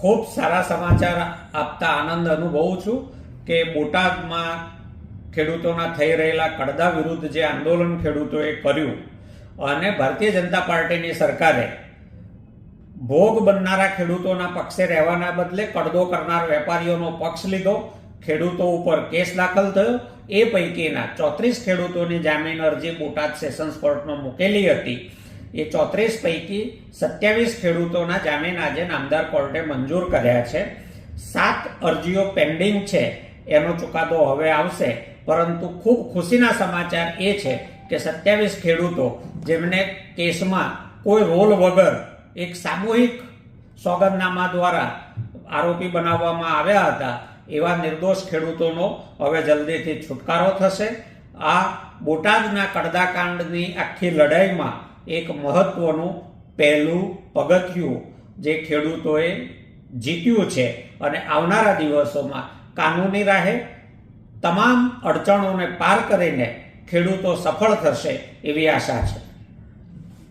ખૂબ સારા સમાચાર આપતા આનંદ અનુભવું છું કે બોટાદમાં ખેડૂતોના થઈ રહેલા કડદા વિરુદ્ધ જે આંદોલન ખેડૂતોએ કર્યું અને ભારતીય જનતા પાર્ટીની સરકારે ભોગ બનનારા ખેડૂતોના પક્ષે રહેવાના બદલે કડદો કરનાર વેપારીઓનો પક્ષ લીધો, ખેડૂતો ઉપર કેસ દાખલ થયો. એ પૈકીના ચોત્રીસ ખેડૂતોની જામીન અરજી બોટાદ સેશન્સ કોર્ટમાં મૂકેલી હતી. એ ચોત્રીસ પૈકી સત્યાવીસ ખેડૂતોના જામીન આજે નામદાર કોર્ટે મંજૂર કર્યા છે. સાત અરજીઓ પેન્ડિંગ છે, એનો ચુકાદો હવે આવશે. પરંતુ ખૂબ ખુશીના સમાચાર એ છે કે સત્યાવીસ ખેડૂતો જેમને કેસમાં કોઈ રોલ વગર એક સામૂહિક સોગંદનામા દ્વારા આરોપી બનાવવામાં આવ્યા હતા, એવા નિર્દોષ ખેડૂતોનો હવે જલ્દીથી છુટકારો થશે. આ બોટાદના કડદાકાંડની આખી લડાઈમાં એક મહત્વનું પહેલું પગથિયું જે ખેડૂતોએ જીત્યું છે અને આવનારા દિવસોમાં કાનૂની રાહે તમામ અડચણોને પાર કરીને ખેડૂતો સફળ થશે એવી આશા છે.